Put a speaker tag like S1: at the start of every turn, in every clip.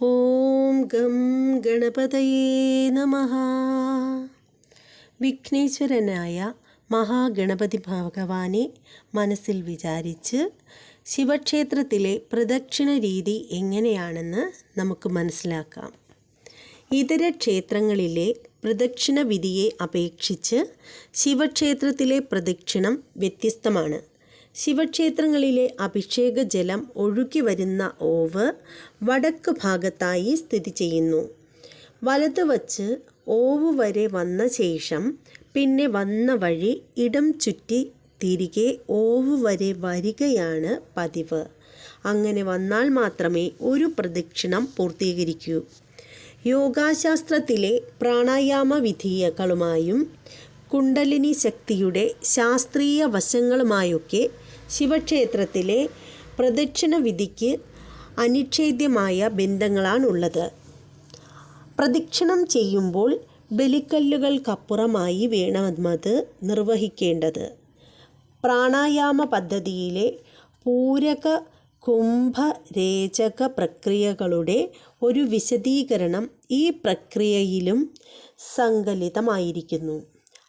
S1: ഓം gum ഗണപതയേ നമ. വിഘ്നേശ്വരനായ മഹാഗണപതി ഭഗവാനെ മനസ്സിൽ വിചാരിച്ച് ശിവക്ഷേത്രത്തിലെ പ്രദക്ഷിണ രീതി എങ്ങനെയാണെന്ന് നമുക്ക് മനസ്സിലാക്കാം. ഇതര ക്ഷേത്രങ്ങളിലെ പ്രദക്ഷിണ വിധിയെ അപേക്ഷിച്ച് ശിവക്ഷേത്രത്തിലെ പ്രദക്ഷിണം വ്യത്യസ്തമാണ്. ശിവക്ഷേത്രങ്ങളിലെ അഭിഷേക ജലം ഒഴുകി വരുന്ന ഓവ് വടക്ക് ഭാഗത്തായി സ്ഥിതി ചെയ്യുന്നു. വലത് വച്ച് ഓവ് വരെ വന്ന ശേഷം പിന്നെ വന്ന വഴി ഇടം ചുറ്റി തിരികെ ഓവ് വരെ വരികയാണ് പതിവ്. അങ്ങനെ വന്നാൽ മാത്രമേ ഒരു പ്രദക്ഷിണം പൂർത്തീകരിക്കൂ. യോഗാശാസ്ത്രത്തിലെ പ്രാണായാമ വിധികളുമായും കുണ്ടലിനി ശക്തിയുടെ ശാസ്ത്രീയ വശങ്ങളുമായൊക്കെ ശിവക്ഷേത്രത്തിലെ പ്രദക്ഷിണ വിധിക്ക് അനിഷേധ്യമായ ബന്ധങ്ങളാണുള്ളത്. പ്രദക്ഷിണം ചെയ്യുമ്പോൾ ബലിക്കല്ലുകൾക്കപ്പുറമായി വേണമത് നിർവഹിക്കേണ്ടത്. പ്രാണായാമ പദ്ധതിയിലെ പൂരക കുംഭരേചക പ്രക്രിയകളുടെ ഒരു വിശദീകരണം ഈ പ്രക്രിയയിലും സങ്കലിതമായിരിക്കുന്നു.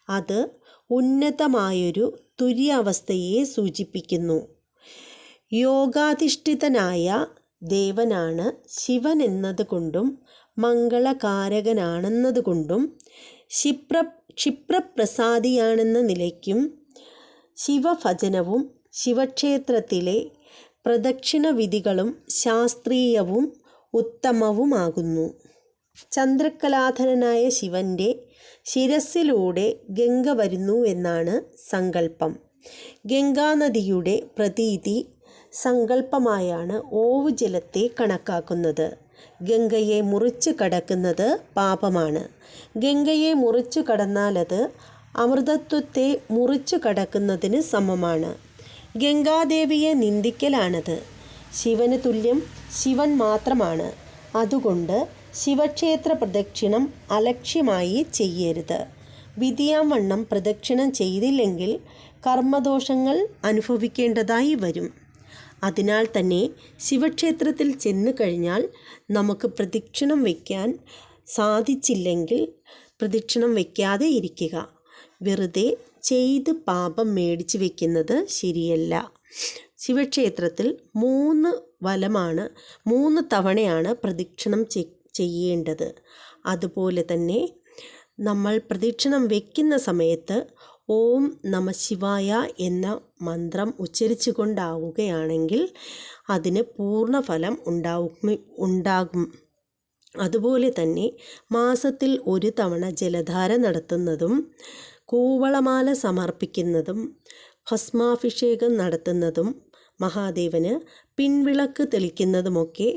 S1: അത് ഉന്നതമായൊരു തുര്യാവസ്ഥയെ സൂചിപ്പിക്കുന്നു. യോഗാധിഷ്ഠിതനായ ദേവനാണ് ശിവൻ എന്നതുകൊണ്ടും മംഗളകാരകനാണെന്നതുകൊണ്ടും ക്ഷിപ്ര ക്ഷിപ്രപ്രസാദിയാണെന്ന നിലയ്ക്കും ശിവഭജനവും ശിവക്ഷേത്രത്തിലെ പ്രദക്ഷിണ വിധികളും ശാസ്ത്രീയവും ഉത്തമവുമാകുന്നു. ചന്ദ്രകലാധരനായ ശിവന്റെ ശിരസിലൂടെ ഗംഗ വരുന്നു എന്നാണ് സങ്കല്പം. ഗംഗാനദിയുടെ പ്രതീതി സങ്കല്പമായാണ് ഓവു ജലത്തെ കണക്കാക്കുന്നത്. ഗംഗയെ മുറിച്ച് കടക്കുന്നത് പാപമാണ്. ഗംഗയെ മുറിച്ചു കടന്നാലത് അമൃതത്വത്തെ മുറിച്ചു കടക്കുന്നതിന് സമമാണ്. ഗംഗാദേവിയെ നിന്ദിക്കലാണത്. ശിവന് തുല്യം ശിവൻ മാത്രമാണ്. അതുകൊണ്ട് ശിവക്ഷേത്ര പ്രദക്ഷിണം അലക്ഷ്യമായി ചെയ്യരുത്. വിധിയാം വണ്ണം പ്രദക്ഷിണം ചെയ്തില്ലെങ്കിൽ കർമ്മദോഷങ്ങൾ അനുഭവിക്കേണ്ടതായി വരും. അതിനാൽ തന്നെ ശിവക്ഷേത്രത്തിൽ ചെന്നു കഴിഞ്ഞാൽ നമുക്ക് പ്രദക്ഷിണം വയ്ക്കാൻ സാധിച്ചില്ലെങ്കിൽ പ്രദക്ഷിണം വയ്ക്കാതെ ഇരിക്കുക. വെറുതെ ചെയ്ത് പാപം മേടിച്ച് വയ്ക്കുന്നത് ശരിയല്ല. ശിവക്ഷേത്രത്തിൽ മൂന്ന് വലമാണ് മൂന്ന് തവണയാണ് പ്രദക്ഷിണം ചെയ്യേണ്ടത്. അതുപോലെ തന്നെ നമ്മൾ പ്രദക്ഷിണം വയ്ക്കുന്ന സമയത്ത് ഓം നമ ശിവായ എന്ന മന്ത്രം ഉച്ചരിച്ചു കൊണ്ടാവുകയാണെങ്കിൽ അതിന് പൂർണഫലം ഉണ്ടാവും ഉണ്ടാകും. അതുപോലെ തന്നെ മാസത്തിൽ ഒരു തവണ ജലധാര നടത്തുന്നതും കൂവളമാല സമർപ്പിക്കുന്നതും ഭസ്മാഭിഷേകം നടത്തുന്നതും മഹാദേവന് പിൻവിളക്ക് തെളിക്കുന്നതുമൊക്കെ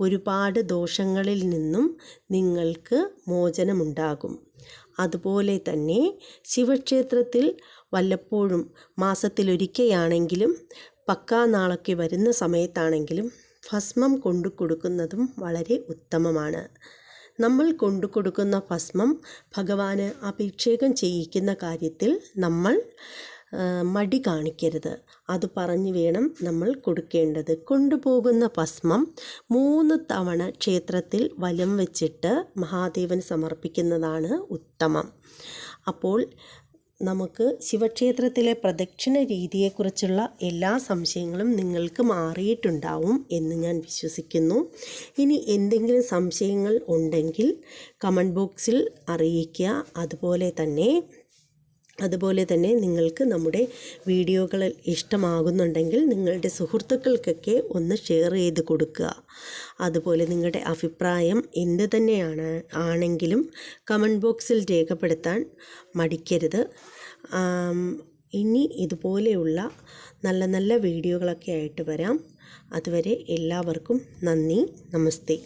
S1: ഒരുപാട് ദോഷങ്ങളിൽ നിന്നും നിങ്ങൾക്ക് മോചനമുണ്ടാകും. അതുപോലെ തന്നെ ശിവക്ഷേത്രത്തിൽ വല്ലപ്പോഴും മാസത്തിലൊരിക്കയാണെങ്കിലും പക്കാ നാളൊക്കെ വരുന്ന സമയത്താണെങ്കിലും ഭസ്മം കൊണ്ടു കൊടുക്കുന്നതും വളരെ ഉത്തമമാണ്. നമ്മൾ കൊണ്ടു കൊടുക്കുന്ന ഭസ്മം ഭഗവാന് അഭിഷേകം ചെയ്യിക്കുന്ന കാര്യത്തിൽ നമ്മൾ മടി കാണിക്കരുത്. അത് പറഞ്ഞു വേണം നമ്മൾ കൊടുക്കേണ്ടത്. കൊണ്ടുപോകുന്ന ഭസ്മം മൂന്ന് തവണ ക്ഷേത്രത്തിൽ വലം വെച്ചിട്ട് മഹാദേവൻ സമർപ്പിക്കുന്നതാണ് ഉത്തമം. അപ്പോൾ നമുക്ക് ശിവക്ഷേത്രത്തിലെ പ്രദക്ഷിണ രീതിയെക്കുറിച്ചുള്ള എല്ലാ സംശയങ്ങളും നിങ്ങൾക്ക് മാറിയിട്ടുണ്ടാവും എന്ന് ഞാൻ വിശ്വസിക്കുന്നു. ഇനി എന്തെങ്കിലും സംശയങ്ങൾ ഉണ്ടെങ്കിൽ കമന്റ് ബോക്സിൽ അറിയിക്കുക. അതുപോലെ തന്നെ അതുപോലെ തന്നെ നിങ്ങൾക്ക് നമ്മുടെ വീഡിയോകൾ ഇഷ്ടമാകുന്നുണ്ടെങ്കിൽ നിങ്ങളുടെ സുഹൃത്തുക്കൾക്കൊക്കെ ഒന്ന് ഷെയർ ചെയ്ത് കൊടുക്കുക. അതുപോലെ നിങ്ങളുടെ അഭിപ്രായം എന്ത് തന്നെയാണ് ആണെങ്കിലും കമന്റ് ബോക്സിൽ രേഖപ്പെടുത്താൻ മടിക്കരുത്. ഇനി ഇതുപോലെയുള്ള നല്ല നല്ല വീഡിയോകളൊക്കെ ആയിട്ട് വരാം. അതുവരെ എല്ലാവർക്കും നന്ദി. നമസ്തേ.